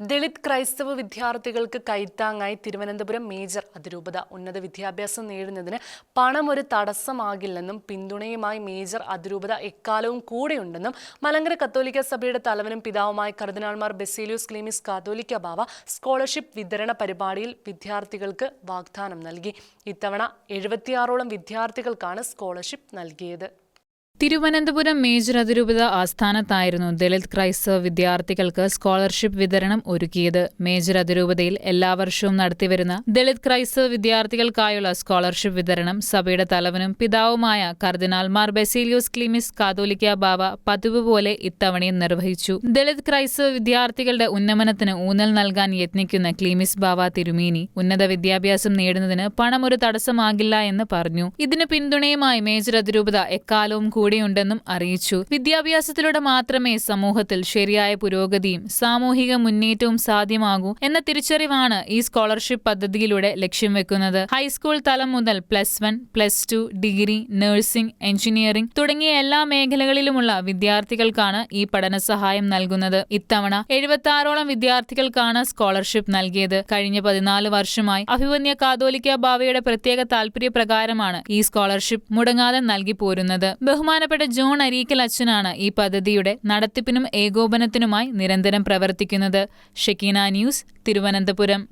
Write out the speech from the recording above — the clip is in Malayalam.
ദളിത് ക്രൈസ്തവ വിദ്യാർത്ഥികൾക്ക് കൈത്താങ്ങായി തിരുവനന്തപുരം മേജർ അതിരൂപത ഉന്നത വിദ്യാഭ്യാസം നേടുന്നതിന് പണം ഒരു തടസ്സമാകില്ലെന്നും പിന്തുണയുമായി മേജർ അതിരൂപത എക്കാലവും കൂടെയുണ്ടെന്നും മലങ്കര കത്തോലിക്ക സഭയുടെ തലവനും പിതാവുമായ കർദിനാൾമാർ ബെസീലിയോസ് ക്ലീമിസ് കാത്തോലിക്ക ബാവ സ്കോളർഷിപ്പ് വിതരണ പരിപാടിയിൽ വിദ്യാർത്ഥികൾക്ക് വാഗ്ദാനം നൽകി. ഇത്തവണ എഴുപത്തിയാറോളം വിദ്യാർത്ഥികൾക്കാണ് സ്കോളർഷിപ്പ് നൽകിയത്. തിരുവനന്തപുരം മേജർ അതിരൂപത ആസ്ഥാനത്തായിരുന്നു ദളിത് ക്രൈസ്തവ വിദ്യാർത്ഥികൾക്ക് സ്കോളർഷിപ്പ് വിതരണം ഒരുക്കിയത്. മേജർ അതിരൂപതയിൽ എല്ലാ വർഷവും നടത്തിവരുന്ന ദളിത് ക്രൈസ്തവ വിദ്യാർത്ഥികൾക്കായുള്ള സ്കോളർഷിപ്പ് വിതരണം സഭയുടെ തലവനും പിതാവുമായ കർദിനാൾ മാർ ബെസീലിയോസ് ക്ലിമിസ് കാതോലിക്ക ബാബ പതിവ് പോലെ ഇത്തവണയും നിർവഹിച്ചു. ദളിത് ക്രൈസ്തവ വിദ്യാർത്ഥികളുടെ ഉന്നമനത്തിന് ഊന്നൽ നൽകാൻ യത്നിക്കുന്ന ക്ലിമിസ് ബാബ തിരുമേനി ഉന്നത വിദ്യാഭ്യാസം നേടുന്നതിന് പണം ഒരു തടസ്സമാകില്ല എന്ന് പറഞ്ഞു. ഇതിന് പിന്തുണയുമായി മേജർ അതിരൂപത എക്കാലവും കൂടെയുണ്ടെന്നും അറിയിച്ചു. വിദ്യാഭ്യാസത്തിലൂടെ മാത്രമേ സമൂഹത്തിൽ ശരിയായ പുരോഗതിയും സാമൂഹിക മുന്നേറ്റവും സാധ്യമാകൂ എന്ന തിരിച്ചറിവാണ് ഈ സ്കോളർഷിപ്പ് പദ്ധതിയിലൂടെ ലക്ഷ്യം വെക്കുന്നത്. ഹൈസ്കൂൾ തലം മുതൽ plus one plus two degree nursing engineering തുടങ്ങിയ എല്ലാ മേഖലകളിലുമുള്ള വിദ്യാർത്ഥികൾക്കാണ് ഈ പഠന സഹായം നൽകുന്നത്. ഇത്തവണ എഴുപത്തി ആറോളം വിദ്യാർത്ഥികൾക്കാണ് സ്കോളർഷിപ്പ് നൽകിയത്. കഴിഞ്ഞ പതിനാല് വർഷമായി അഭിവന്യ കാതോലിക്ക ബാവയുടെ പ്രത്യേക താൽപര്യപ്രകാരമാണ് ഈ സ്കോളർഷിപ്പ് മുടങ്ങാതെ നൽകി പോരുന്നത്. ബഹുമാനപ്പെട്ട ജോൺ അരീക്കൽ അച്ഛനാണ് ഈ പദ്ധതിയുടെ നടത്തിപ്പിനും ഏകോപനത്തിനുമായി നിരന്തരം പ്രവർത്തിക്കുന്നത്. Shekinah News Thiruvananthapuram.